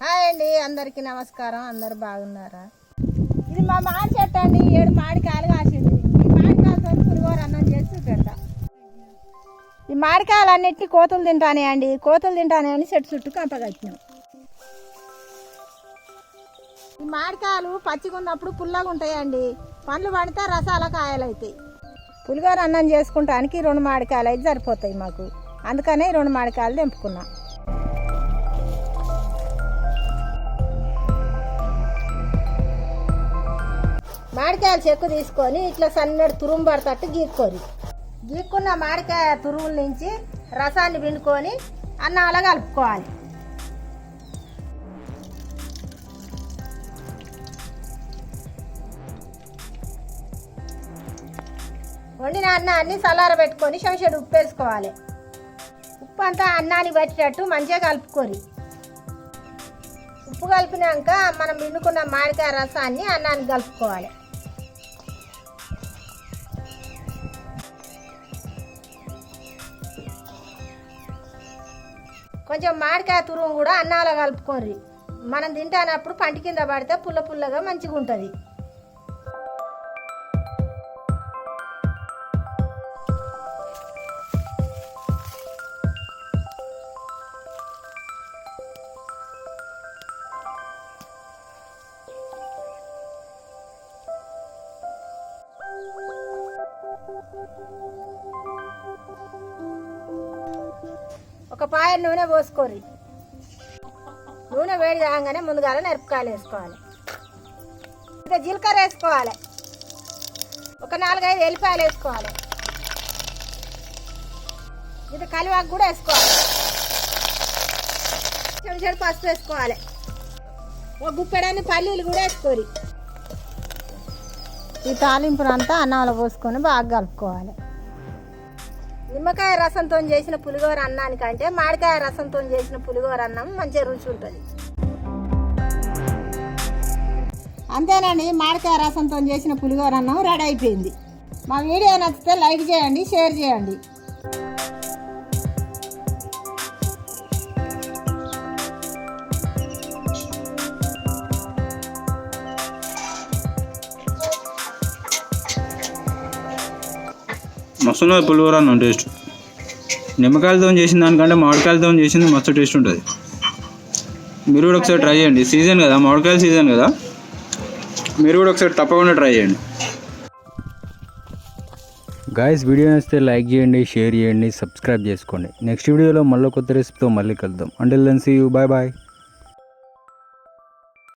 Hi అండి అందరికీ నమస్కారం. అందరు బాగున్నారా? ఇది మా మాడి చెట్టు అండి ఏడు మామిడికాయలు కాసింది. ఈ మామిడికాయలతో పులిహోర అన్నం చేసి పెడతా ఈ మాడికాయలు అన్నిటిని కోతులు తింటానే అండి. కోతులు తింటానే అని చెట్టు చుట్టూ కంపగట్టినాం. ఈ మామిడికాయలు పచ్చిగా ఉన్నప్పుడు పుల్లగా ఉంటాయండి. పండ్లు పడితే రసాల కాయలు అవుతాయి పులిగోర అన్నం చేసుకుంటానికి రెండు మామిడికాయలు అయితే సరిపోతాయి మాకు. అందుకనే రెండు మామిడికాయలు తెంపుకున్నాం. మామిడికాయల చెక్కు తీసుకొని ఇట్లా సన్నటి తురుము పడతట్టు గీక్కోరి. గీక్కున్న మామిడికాయ తురుముల నుంచి రసాన్ని పిండుకొని అన్నంలో కలుపుకోవాలి. వండిన అన్నాన్ని సలార పెట్టుకొని శంషడు ఉప్పు వేసుకోవాలి ఉప్పు అంతా అన్నాన్ని పట్టేటట్టు మంచిగా కలుపుకొని ఉప్పు కలిపినాక మనం పిండుకున్న మామిడికాయ రసాన్ని అన్నానికి కలుపుకోవాలి. కొంచెం మామిడికాయ తురుము కూడా అన్నాలో కలుపుకోర్రి. మనం తింటానప్పుడు పంటి కింద పడితే పుల్ల పుల్లగా మంచిగా ఉంటుంది ఒక పాయ నూనె పోసుకోరి నూనె వేడి కాగానే ముందుగా మిరపకాయలు వేసుకోవాలి. ఇంకా జీలకర్ర వేసుకోవాలి. ఒక నాలుగైదు ఎల్లిపాయలు వేసుకోవాలి. ఇది కలివాకు కూడా వేసుకోవాలి. చెడు చెడు పసుపు వేసుకోవాలి. ఒక గుప్పెడన్ని పల్లీలు కూడా వేసుకోరి ఈ తాలింపునంతా అన్నంలో పోసుకొని బాగా కలుపుకోవాలి. నిమ్మకాయ రసంతో చేసిన పులిహోర అన్నానికంటే మామిడికాయ రసంతో చేసిన పులిహోర అన్నం మంచిగా రుచి ఉంటుంది. అంతేనండి మామిడికాయ రసంతో చేసిన పులిహోర అన్నం రెడీ అయిపోయింది. మా వీడియో నచ్చితే లైక్ చేయండి షేర్ చేయండి. మస్తున్నది పులిహోర అన్నం టేస్ట్. నిమ్మకాయలతో చేసిన దానికంటే మామిడికాయలతో చేసింది మస్తు టేస్ట్ ఉంటుంది. మీరు కూడా ఒకసారి ట్రై చేయండి. సీజన్ కదా మామిడికాయల సీజన్ కదా. మీరు కూడా ఒకసారి తప్పకుండా ట్రై చేయండి. గాయస్ వీడియో నచ్చితే లైక్ చేయండి షేర్ చేయండి సబ్స్క్రైబ్ చేసుకోండి. నెక్స్ట్ వీడియోలో మళ్ళీ కొత్త రెసిపీతో మళ్ళీ కలుద్దాం. Until then see you bye bye